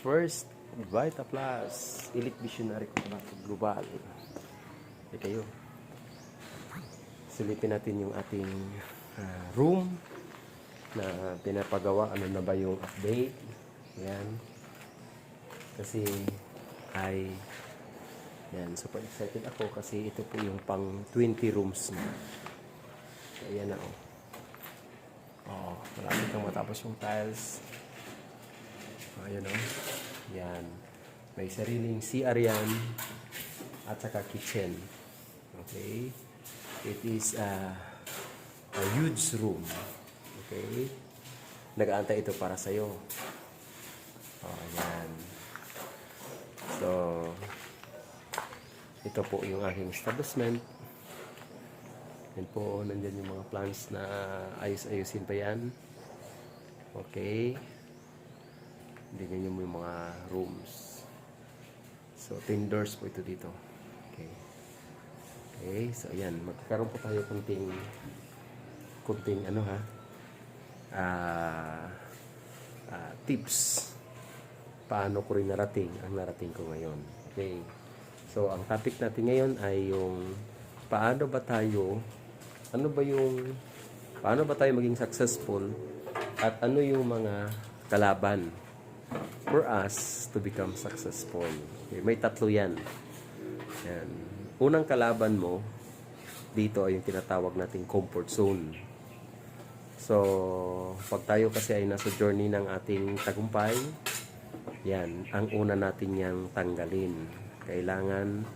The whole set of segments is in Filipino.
first Vita Plus Elite Visionary Contractor Global. Hindi kayo. Silipin natin yung ating ah, room na pinapagawa. Ano na ba yung update? Yan. Kasi ay yan, super excited ako kasi ito po yung pang 20 rooms na. Ayan na oh. Oo, malapit kang matapos yung tiles. Ayan o. Yan. May sariling CR yan. At saka kitchen. Okay. It is a, a huge room. Okay. Nag-aantay ito para sa'yo. Oh, yan. So, ito po yung aking establishment. Yan po, nandyan yung mga plants na ayos-ayusin pa yan. Okay. Hindi nyo yung mga rooms. So, 10 doors po ito dito. Okay. Okay, so ayan. Magkakaroon po tayo kunting kunting ano ha ah ah, tips paano ko rin narating ang narating ko ngayon. Okay. So, ang topic natin ngayon ay yung paano ba tayo ano ba yung paano ba tayo maging successful at ano yung mga kalaban for us to become successful. Okay, may tatlo yan. yan. Unang kalaban mo, dito ay yung tinatawag nating comfort zone. So, pag tayo kasi ay nasa journey ng ating tagumpay, yan, ang una natin yang tanggalin. Kailangan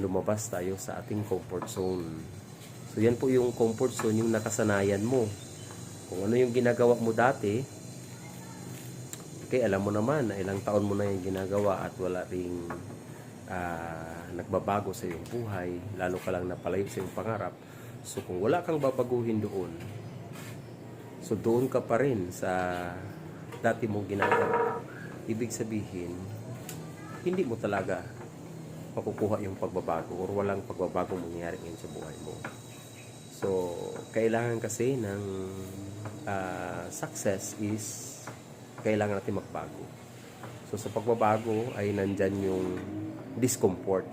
lumabas tayo sa ating comfort zone. So, yan po yung comfort zone, yung nakasanayan mo. Kung ano yung ginagawa mo dati, okay, alam mo naman na ilang taon mo na yung ginagawa at wala ring ah, nagbabago sa iyong buhay, lalo ka lang napalayo sa iyong pangarap. So, kung wala kang babaguhin doon, so doon ka pa rin sa dati mong ginagawa. Ibig sabihin, hindi mo talaga makukuha yung pagbabago or walang pagbabago mangyayari ngayon sa buhay mo. So, kailangan kasi ng ah, success is kailangan natin magbago. So, sa pagbabago ay nandyan yung discomfort.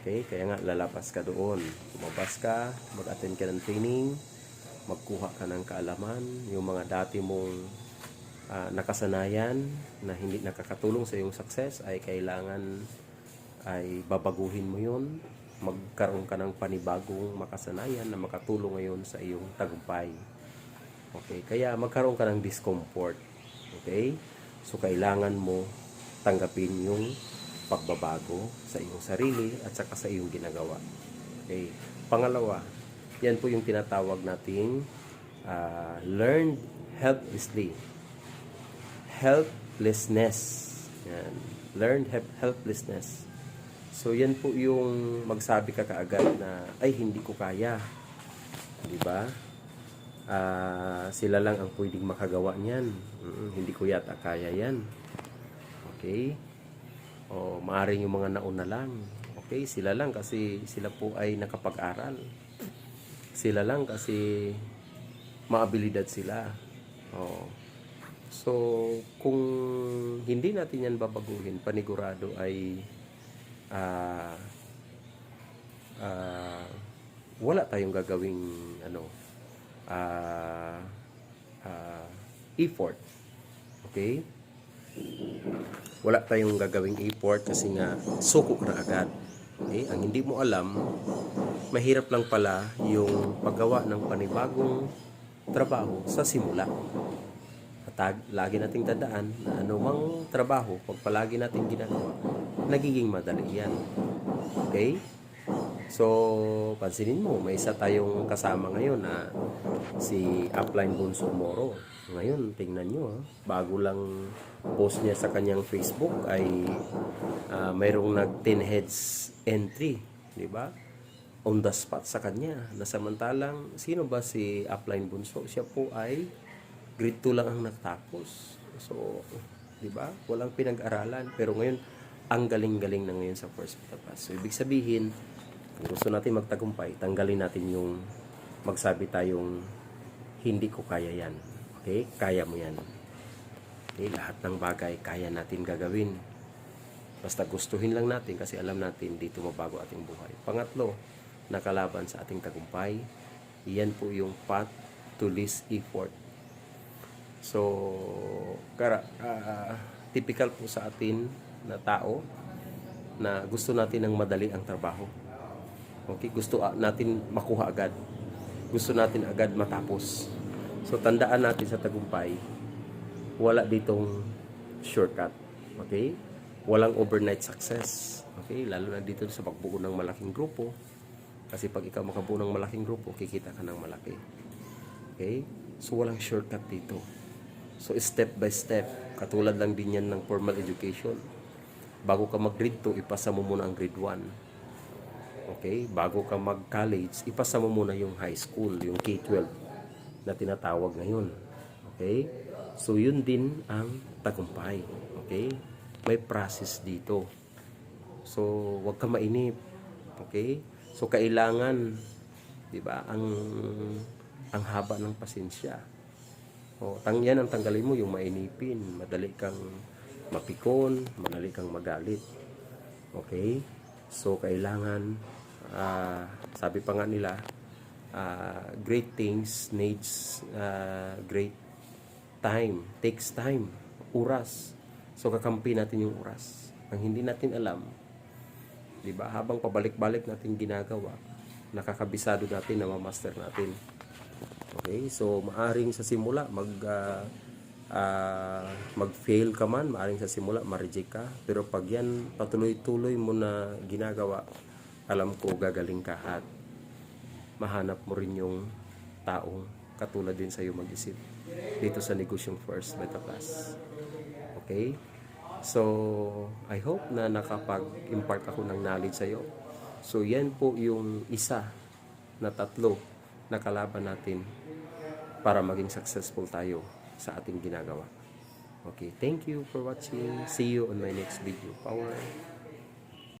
Okay? Kaya nga, lalabas ka doon. Lumabas ka, mag-attend ka ng training, magkuha ka ng kaalaman, yung mga dati mong ah, nakasanayan na hindi nakakatulong sa iyong success ay kailangan ay babaguhin mo yun magkaroon ka ng panibagong makasanayan na makatulong ngayon sa iyong tagumpay. Okay, kaya magkaroon ka ng discomfort. Okay? So kailangan mo tanggapin yung pagbabago sa iyong sarili at saka sa iyong ginagawa. Okay? Pangalawa, yan po yung tinatawag nating ah, learned helplessly. Helplessness. Yan. Learned help- helplessness. So yan po yung magsabi ka kaagad na ay hindi ko kaya. 'Di ba? Ah, sila lang ang pwedeng makagawa niyan. Mm, hindi ko yata kaya 'yan. Okay? O maaring yung mga nauna lang. Okay, sila lang kasi sila po ay nakapag-aral. Sila lang kasi maabilidad sila. Oh. So, kung hindi natin yan babaguhin, panigurado ay ah ah, wala tayong gagawing ano ah ah, effort. Okay? Wala tayong gagawing effort kasi nga suko na agad. Okay? Ang hindi mo alam, mahirap lang pala yung paggawa ng panibagong trabaho sa simula. At lagi nating tandaan na anumang trabaho, pag palagi natin ginagawa, nagiging madali yan. Okay? So, pansinin mo, may isa tayong kasama ngayon na si Upline Bunso Moro. Ngayon, tingnan nyo, ha, bago lang post niya sa kanyang Facebook ay ah, mayroong nag 10 heads entry, di ba? On the spot sa kanya. Na samantalang, sino ba si Upline Bunso? Siya po ay grade 2 lang ang natapos. So, di ba? Walang pinag-aralan. Pero ngayon, ang galing-galing na ngayon sa first pass. So, ibig sabihin, kung gusto natin magtagumpay, tanggalin natin yung magsabi tayong hindi ko kaya yan. Okay? Kaya mo yan. Okay, lahat ng bagay kaya natin gagawin. Basta gustuhin lang natin kasi alam natin dito mabago ating buhay. Pangatlo, nakalaban sa ating tagumpay, iyan po yung path to least effort. So, kara, ah, typical po sa atin na tao na gusto natin ng madali ang trabaho. Okay, gusto natin makuha agad. Gusto natin agad matapos. So, tandaan natin sa tagumpay, wala ditong shortcut. Okay? Walang overnight success. Okay? Lalo na dito sa pagbuo ng malaking grupo. Kasi pag ikaw makabuo ng malaking grupo, kikita ka ng malaki. Okay? So, walang shortcut dito. So, step by step. Katulad lang din yan ng formal education. Bago ka mag-grade 2, ipasa mo muna ang grade 1. Okay? Bago ka mag-college, ipasa mo muna yung high school, yung K-12 na tinatawag ngayon. Okay? So, yun din ang tagumpay. Okay? May process dito. So, wag ka mainip. Okay? So, kailangan, di ba, ang, ang haba ng pasensya. O, tang yan ang tanggalin mo, yung mainipin. Madali kang mapikon, madali kang magalit. Okay? So, kailangan, ah, sabi pa nga nila, ah, great things needs ah, great time. Takes time. Oras. So, kakampi natin yung oras. Ang hindi natin alam, di ba, habang pabalik-balik natin ginagawa, nakakabisado natin na ma-master natin. Okay, so maaring sa simula mag ah, ah, mag-fail ka man, maaring sa simula ma-reject ka, pero pag yan patuloy-tuloy mo na ginagawa, alam ko gagaling ka at mahanap mo rin yung taong katulad din sa iyo mag-isip dito sa negosyong First Beta Class. Okay? So, I hope na nakapag-impart ako ng knowledge sa iyo. So, yan po yung isa na tatlo na kalaban natin para maging successful tayo sa ating ginagawa. Okay, thank you for watching. See you on my next video. Power.